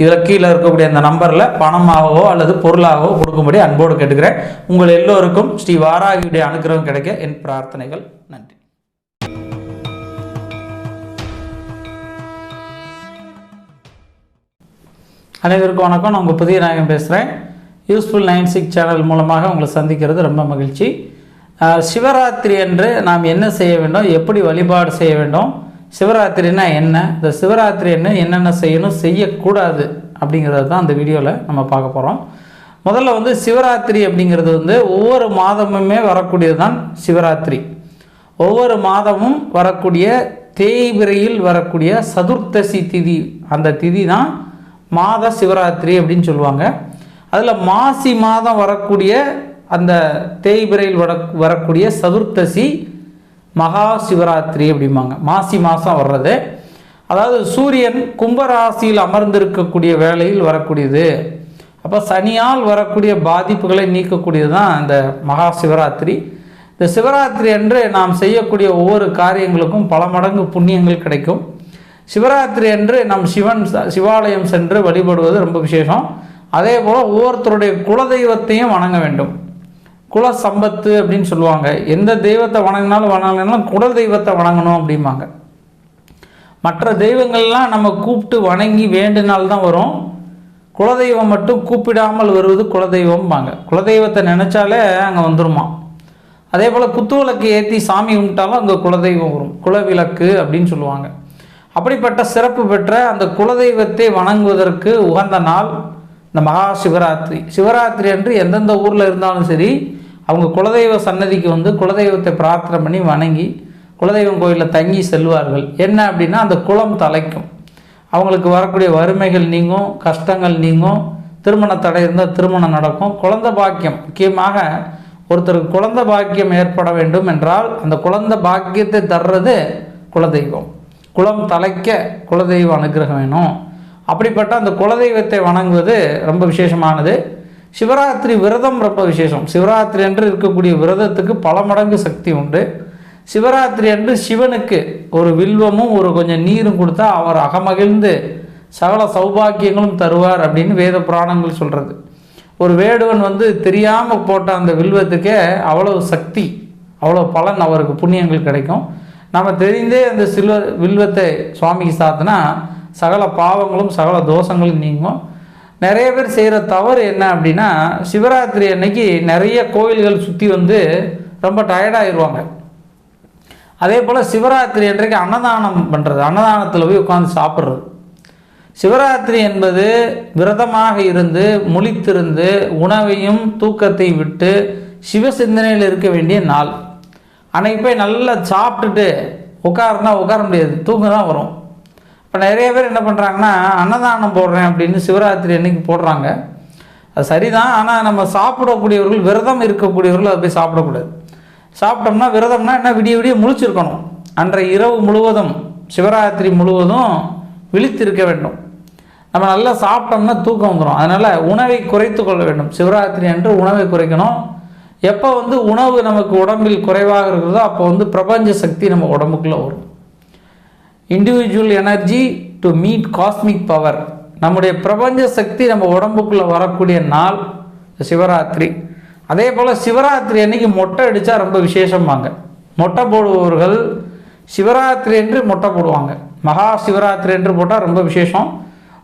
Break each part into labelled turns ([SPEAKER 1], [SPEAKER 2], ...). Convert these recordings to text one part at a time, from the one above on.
[SPEAKER 1] இதில் கீழே இருக்கக்கூடிய அந்த நம்பரில் பணமாகவோ அல்லது பொருளாகவோ கொடுக்கும்படி அன்போடு கேட்டுக்கிறேன். உங்கள் எல்லோருக்கும் ஸ்ரீ வாராகியுடைய அனுகிரகம் கிடைக்க என் பிரார்த்தனைகள். நன்றி. அனைவருக்கும் வணக்கம். நான் உங்கள் புதிய நாயகன் பேசுகிறேன் யூஸ்ஃபுல் நைன் சிக்ஸ் சேனல் மூலமாக உங்களை சந்திக்கிறது ரொம்ப மகிழ்ச்சி. சிவராத்திரி அன்று நாம் என்ன செய்ய வேண்டும்? எப்படி வழிபாடு செய்ய வேண்டும்? சிவராத்திரினா என்ன? இந்த சிவராத்திரி என்ன என்னென்ன செய்யணும் செய்யக்கூடாது அப்படிங்கிறது தான் அந்த வீடியோவில் நம்ம பார்க்க போகிறோம் முதல்ல வந்து சிவராத்திரி அப்படிங்கிறது வந்து ஒவ்வொரு மாதமுமே வரக்கூடியது தான் சிவராத்திரி. ஒவ்வொரு மாதமும் வரக்கூடிய தேய்பிரையில் வரக்கூடிய சதுர்த்தசி திதி. அந்த திதி தான் மாத சிவராத்திரி அப்படின்னு சொல்லுவாங்க. அதில் மாசி மாதம் வரக்கூடிய அந்த தேய்பிரையில் வர வரக்கூடிய சதுர்த்தசி மகா சிவராத்திரி அப்படிம்பாங்க. மாசி மாதம் வர்றது. அதாவது சூரியன் கும்பராசியில் அமர்ந்திருக்கக்கூடிய வேளையில் வரக்கூடியது. அப்போ சனியால் வரக்கூடிய பாதிப்புகளை நீக்கக்கூடியது தான் இந்த மகா சிவராத்திரி. இந்த சிவராத்திரி அன்று நாம் செய்யக்கூடிய ஒவ்வொரு காரியங்களுக்கும் பல மடங்கு புண்ணியங்கள் கிடைக்கும். சிவராத்திரி அன்று நம் சிவன் சிவாலயம் சென்று வழிபடுவது ரொம்ப விசேஷம். அதே போல் ஒவ்வொருத்தருடைய குலதெய்வத்தையும் வணங்க வேண்டும். குல சம்பத்து அப்படின்னு சொல்லுவாங்க. எந்த தெய்வத்தை வணங்கினாலும் வணங்கினாலும் குல தெய்வத்தை வணங்கணும் அப்படிம்பாங்க. மற்ற தெய்வங்கள்லாம் நம்ம கூப்பிட்டு வணங்கி வேண்டினால்தான் வரும். குலதெய்வம் மட்டும் கூப்பிடாமல் வருவது குலதெய்வம்பாங்க குலதெய்வத்தை நினச்சாலே அங்கே வந்துருமா அதே போல் குத்துவிளக்கு ஏற்றி சாமி கும்பிட்டாலும் அங்கே குலதெய்வம் வரும். குலவிளக்கு அப்படின்னு சொல்லுவாங்க. அப்படிப்பட்ட சிறப்பு பெற்ற அந்த குலதெய்வத்தை வணங்குவதற்கு உகந்த நாள் இந்த மகா சிவராத்திரி. சிவராத்திரி அன்று எந்தெந்த ஊரில் இருந்தாலும் சரி அவங்க குலதெய்வ சன்னதிக்கு வந்து குலதெய்வத்தை பிரார்த்தனை பண்ணி வணங்கி குலதெய்வம் கோயிலில் தங்கி செல்வார்கள். என்ன அப்படின்னா அந்த குலம் தலைக்கும். அவங்களுக்கு வரக்கூடிய வறுமைகள் நீங்கும் கஷ்டங்கள் நீங்கும் திருமண தடை இருந்தால் திருமணம் நடக்கும். குழந்த பாக்கியம் முக்கியமாக ஒருத்தருக்கு குழந்தை பாக்கியம் ஏற்பட வேண்டும் என்றால் அந்த குழந்த பாக்கியத்தை தர்றது குலதெய்வம். குளம் தலைக்க குலதெய்வ அனுகிரகம் வேணும். அப்படிப்பட்ட அந்த குலதெய்வத்தை வணங்குவது ரொம்ப விசேஷமானது. சிவராத்திரி விரதம் ரொம்ப விசேஷம். சிவராத்திரி அன்று இருக்கக்கூடிய விரதத்துக்கு பல மடங்கு சக்தி உண்டு. சிவராத்திரி அன்று சிவனுக்கு ஒரு வில்வமும் ஒரு கொஞ்சம் நீரும் கொடுத்தா அவர் அகமகிழ்ந்து சகல சௌபாக்கியங்களும் தருவார் அப்படின்னு வேத புராணங்கள் சொல்கிறது ஒரு வேடுவன் வந்து தெரியாமல் போட்ட அந்த வில்வத்துக்கே அவ்வளோ சக்தி அவ்வளோ பலன் அவருக்கு புண்ணியங்கள் கிடைக்கும். நம்ம தெரிந்தே அந்த சில்வ வில்வத்தை சுவாமிக்கு சாத்தினா சகல பாவங்களும் சகல தோஷங்களும் நீங்கும். நிறைய பேர் செய்கிற தவறு என்ன அப்படின்னா சிவராத்திரி அன்னைக்கு நிறைய கோயில்கள் சுற்றி வந்து ரொம்ப டயர்டாகிடுவாங்க அதே போல் சிவராத்திரி அன்றைக்கு அன்னதானம் பண்ணுறது அன்னதானத்தில் போய் உட்காந்து சாப்பிட்றது. சிவராத்திரி என்பது விரதமாக இருந்து முழித்திருந்து உணவையும் தூக்கத்தையும் விட்டு சிவசிந்தனையில் இருக்க வேண்டிய நாள். அன்னைக்கு போய் நல்லா சாப்பிட்டுட்டு உட்காருனா உட்கார முடியாது தூங்க தான் வரும். இப்போ நிறைய பேர் என்ன பண்ணுறாங்கன்னா அன்னதானம் போடுறேன் அப்படின்னு சிவராத்திரி அன்னைக்கு போடுறாங்க. அது சரிதான் ஆனால் நம்ம சாப்பிடக்கூடியவர்கள் விரதம் இருக்கக்கூடியவர்கள் அதை போய் சாப்பிடக்கூடாது. சாப்பிட்டோம்னா விரதம்னா என்ன? விடிய விடிய முழிச்சிருக்கணும். அன்றைய இரவு முழுவதும் சிவராத்திரி முழுவதும் விழித்திருக்க வேண்டும். நம்ம நல்லா சாப்பிட்டோம்னா தூக்கம் வந்துடும் அதனால் உணவை குறைத்து கொள்ள வேண்டும். சிவராத்திரி அன்று உணவை குறைக்கணும். எப்போ வந்து உணவு நமக்கு உடம்பில் குறைவாக இருக்கிறதோ அப்போ வந்து பிரபஞ்ச சக்தி நம்ம உடம்புக்குள்ளே வரும். Individual energy to meet cosmic power நம்முடைய பிரபஞ்ச சக்தி நம்ம உடம்புக்குள்ளே வரக்கூடிய நாள் சிவராத்திரி. அதே போல் சிவராத்திரி அன்னைக்கு மொட்டை அடித்தா ரொம்ப விசேஷமாங்க மொட்டை போடுபவர்கள் சிவராத்திரி என்று மொட்டை போடுவாங்க. மகா சிவராத்திரி என்று போட்டால் ரொம்ப விசேஷம்.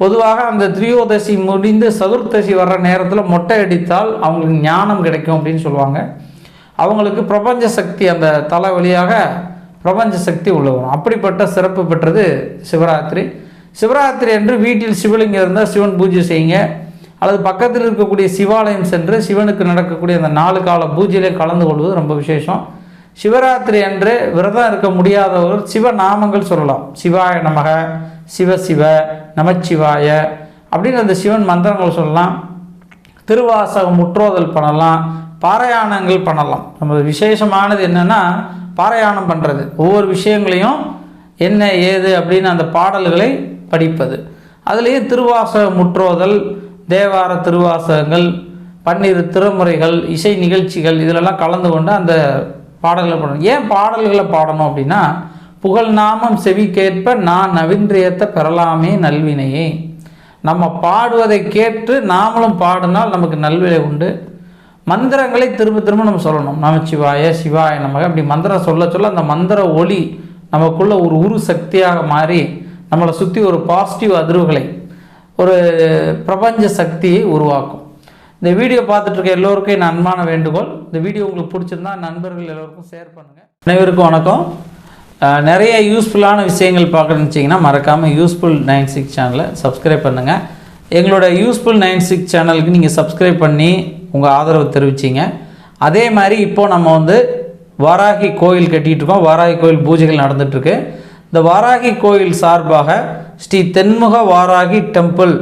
[SPEAKER 1] பொதுவாக அந்த திரியோதசி முடிந்து சதுர்த்தசி வர்ற நேரத்தில் மொட்டை அடித்தால் அவங்களுக்கு ஞானம் கிடைக்கும் அப்படின்னு சொல்லுவாங்க. அவங்களுக்கு பிரபஞ்ச சக்தி அந்த தலை வழியாக பிரபஞ்ச சக்தி உள்ள வரும் அப்படிப்பட்ட சிறப்பு பெற்றது சிவராத்திரி. சிவராத்திரி என்று வீட்டில் சிவலிங்கம் இருந்தால் சிவன் பூஜை செய்யுங்க. அல்லது பக்கத்தில் இருக்கக்கூடிய சிவாலயம் சென்று சிவனுக்கு நடக்கக்கூடிய அந்த நாலு கால பூஜையிலே கலந்து கொள்வது ரொம்ப விசேஷம். சிவராத்திரி அன்று விரதம் இருக்க முடியாதவர்கள் சிவநாமங்கள் சொல்லலாம். சிவாய நமக சிவ சிவ நமச்சிவாய அப்படின்னு அந்த சிவன் மந்திரங்கள் சொல்லலாம். திருவாசகம் முற்றோதல் பண்ணலாம். பாராயணங்கள் பண்ணலாம். நமது விசேஷமானது என்னென்னா பாராயணம் பண்ணுறது ஒவ்வொரு விஷயங்களையும் என்ன ஏது அப்படின்னு அந்த பாடல்களை படிப்பது. அதுலேயே திருவாசக முற்றோதல் தேவார திருவாசகங்கள் பன்னிரு திருமுறைகள் இசை நிகழ்ச்சிகள் இதிலெல்லாம் கலந்து கொண்டு அந்த பாடல்களை பாடணும். ஏன் பாடல்களை பாடணும் அப்படின்னா புகழ் நாமம் செவி நான் நவீன்றியத்தை பெறலாமே நல்வினையே. நம்ம பாடுவதை கேட்டு நாமளும் பாடினால் நமக்கு நல்வினை உண்டு. மந்திரங்களை திரும்ப திரும்ப நம்ம சொல்லணும். நமச்சிவாய சிவாய நமக. அப்படி மந்திரம் சொல்ல சொல்ல அந்த மந்திர ஒளி நமக்குள்ள ஒரு உரு சக்தியாக மாறி நம்மளை சுற்றி ஒரு பாசிட்டிவ் அதிர்வுகளை ஒரு பிரபஞ்ச சக்தியை உருவாக்கும். இந்த வீடியோ பார்த்துட்டு இருக்க எல்லோருக்கும் என் அன்பான வேண்டுகோள். இந்த வீடியோ உங்களுக்கு பிடிச்சிருந்தா நண்பர்கள் எல்லோருக்கும் ஷேர் பண்ணுங்கள் அனைவருக்கும் வணக்கம். நிறைய யூஸ்ஃபுல்லான விஷயங்கள் பார்க்கணுன்னு வச்சிங்கன்னா மறக்காமல் யூஸ்ஃபுல் நைன் சிக்ஸ் சேனலை சப்ஸ்கிரைப் பண்ணுங்கள் எங்களோட யூஸ்ஃபுல் நைன் சிக்ஸ் சேனலுக்கு நீங்கள் சப்ஸ்கிரைப் பண்ணி உங்கள் ஆதரவு தெரிவிச்சிங்க. அதே மாதிரி இப்போ நம்ம வந்து வாராகி கோயில் கட்டிகிட்ருக்கோம் இருக்கோம். வாராகி கோயில் பூஜைகள் நடந்துகிட்ருக்கு இந்த வாராகி கோயில் சார்பாக ஸ்ரீ தென்முக வாராகி டெம்பிள்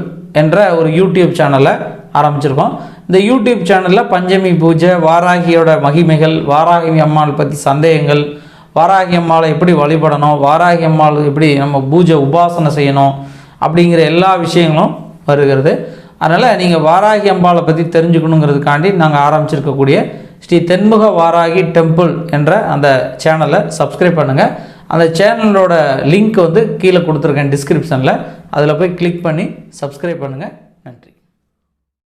[SPEAKER 1] என்ற ஒரு யூடியூப் சேனலை ஆரம்பிச்சிருக்கோம். இந்த யூடியூப் சேனலில் பஞ்சமி பூஜை வாராகியோட மகிமைகள் வாராகி அம்மாள் பற்றி சந்தேகங்கள் வாராகி அம்மாளை எப்படி வழிபடணும் வாராகி அம்மாள் எப்படி நம்ம பூஜை உபாசனை செய்யணும் அப்படிங்கிற எல்லா விஷயங்களும் வருகிறது. அதனால் நீங்கள் வாராகி அம்பாளை பற்றி தெரிஞ்சுக்கணுங்கிறதுக்காண்டி நாங்கள் ஆரம்பிச்சிருக்கக்கூடிய ஸ்ரீ தென்முக வாராகி டெம்பிள் என்ற அந்த சேனலை சப்ஸ்கிரைப் பண்ணுங்கள் அந்த சேனலோட லிங்க் வந்து கீழே கொடுத்துருக்கேன் டிஸ்கிரிப்ஷனில் அதில் போய் கிளிக் பண்ணி சப்ஸ்கிரைப் பண்ணுங்கள் நன்றி.